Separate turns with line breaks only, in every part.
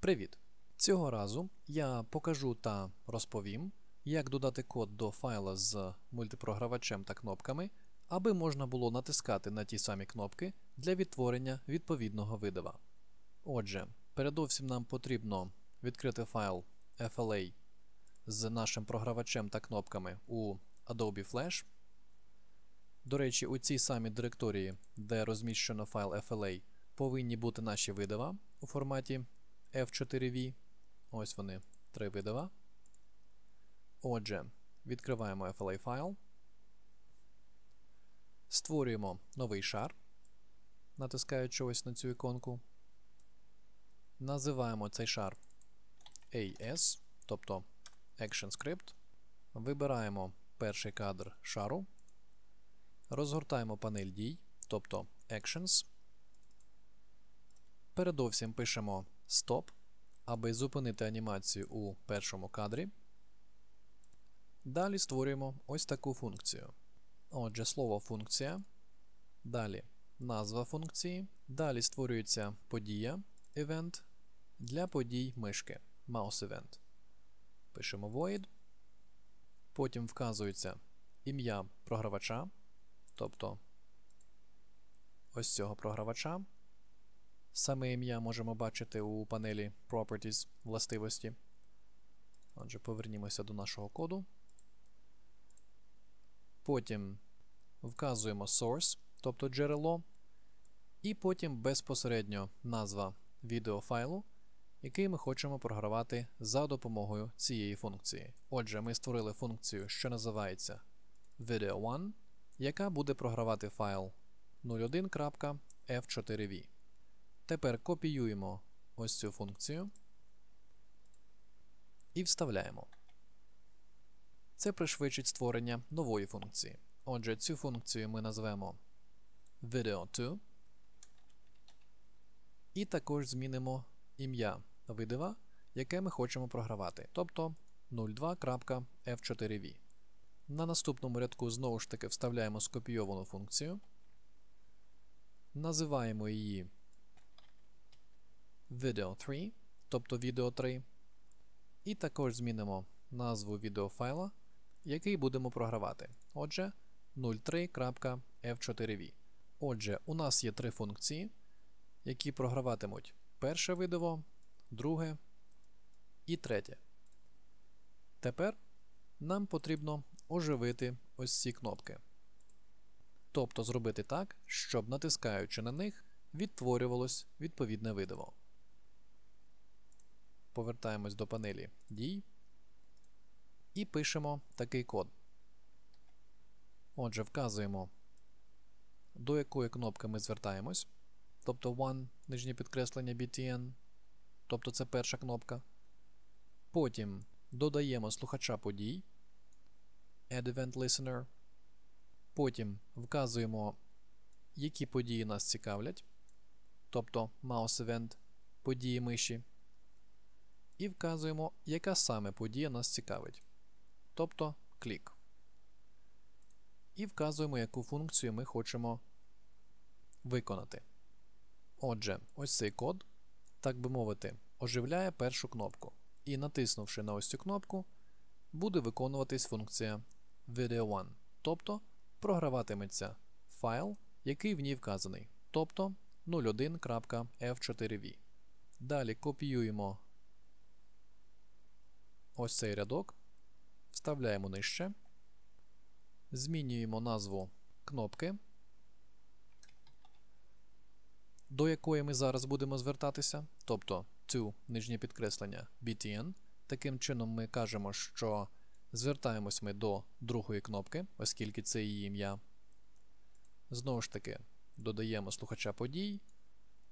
Привіт! Цього разу я покажу та розповім, як додати код до файла з мультипрогравачем та кнопками, аби можна було натискати на ті самі кнопки для відтворення відповідного видава. Отже, передовсім нам потрібно відкрити файл FLA з нашим програвачем та кнопками у Adobe Flash. До речі, у цій самій директорії, де розміщено файл FLA, повинні бути наші видава у форматі F4V. Ось вони, три видава. Отже, відкриваємо FLA файл. Створюємо новий шар, натискаючи ось на цю іконку. Називаємо цей шар AS, тобто ActionScript. Вибираємо перший кадр шару. Розгортаємо панель дій, тобто Actions. Передовсім пишемо Stop, аби зупинити анімацію у першому кадрі. Далі створюємо ось таку функцію. Отже, слово функція. Далі назва функції. Далі створюється подія event для подій мишки mouse event. Пишемо void. Потім вказується ім'я програвача, тобто ось цього програвача. Саме ім'я можемо бачити у панелі Properties властивості. Отже, повернімося до нашого коду. Потім вказуємо source, тобто джерело, і потім безпосередньо назва відеофайлу, який ми хочемо програвати за допомогою цієї функції. Отже, ми створили функцію, що називається video1, яка буде програвати файл 01.f4v. Тепер копіюємо ось цю функцію і вставляємо. Це пришвидшить створення нової функції. Отже, цю функцію ми назвемо video2. І також змінимо ім'я видива, яке ми хочемо програвати, тобто 02.f4v. На наступному рядку знову ж таки вставляємо скопійовану функцію, називаємо її video3, тобто video 3, і також змінимо назву відеофайла, який будемо програвати. Отже, 03.f4v. Отже, у нас є три функції, які програватимуть перше видиво, друге і третє. Тепер нам потрібно оживити ось ці кнопки. Тобто зробити так, щоб натискаючи на них, відтворювалось відповідне видиво. Повертаємось до панелі дій і пишемо такий код. Отже, вказуємо, до якої кнопки ми звертаємось. Тобто one нижнє підкреслення BTN, тобто це перша кнопка. Потім додаємо слухача подій Add Event Listener. Потім вказуємо, які події нас цікавлять, тобто Mouse Event, події миші. І вказуємо, яка саме подія нас цікавить, тобто клік. І вказуємо, яку функцію ми хочемо виконати. Отже, ось цей код, так би мовити, оживляє першу кнопку. І натиснувши на ось цю кнопку, буде виконуватись функція video1, тобто програватиметься файл, який в ній вказаний, тобто 01.f4v. Далі копіюємо ось цей рядок, вставляємо нижче, змінюємо назву кнопки, до якої ми зараз будемо звертатися, тобто to нижнє підкреслення BTN. Таким чином, ми кажемо, що звертаємось ми до другої кнопки, оскільки це її ім'я. Знову ж таки, додаємо слухача подій,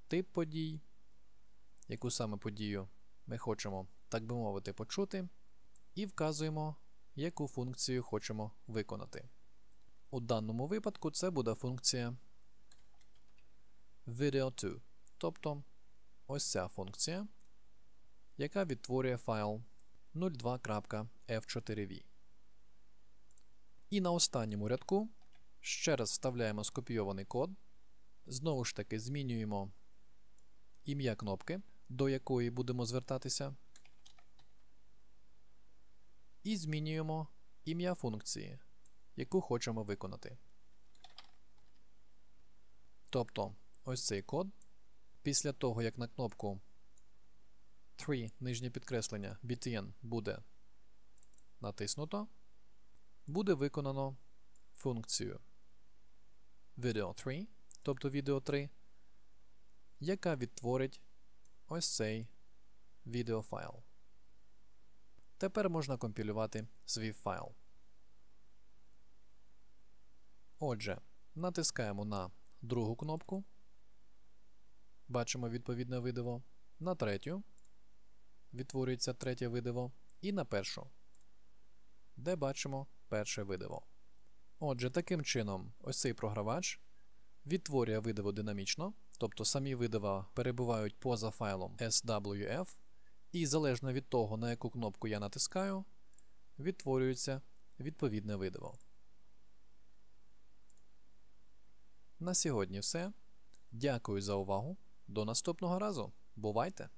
тип подій, яку саме подію ми хочемо, так би мовити, почути, і вказуємо, яку функцію хочемо виконати. У даному випадку це буде функція video2, тобто ось ця функція, яка відтворює файл 02.f4v. І на останньому рядку ще раз вставляємо скопійований код. Знову ж таки, змінюємо ім'я кнопки. до якої будемо звертатися. І змінюємо ім'я функції, яку хочемо виконати. Тобто, ось цей код. Після того, як на кнопку 3 нижнє підкреслення btn буде натиснуто, буде виконано функцію video3, тобто video 3, яка відтворить ось цей відеофайл. Тепер можна компілювати свій файл. Отже, натискаємо на другу кнопку. Бачимо відповідне видиво. На третю відтворюється третє видиво. І на першу, де бачимо перше видиво. Отже, таким чином, ось цей програвач відтворює видиво динамічно, тобто самі видива перебувають поза файлом SWF, і залежно від того, на яку кнопку я натискаю, відтворюється відповідне видиво. На сьогодні все. Дякую за увагу. До наступного разу. Бувайте!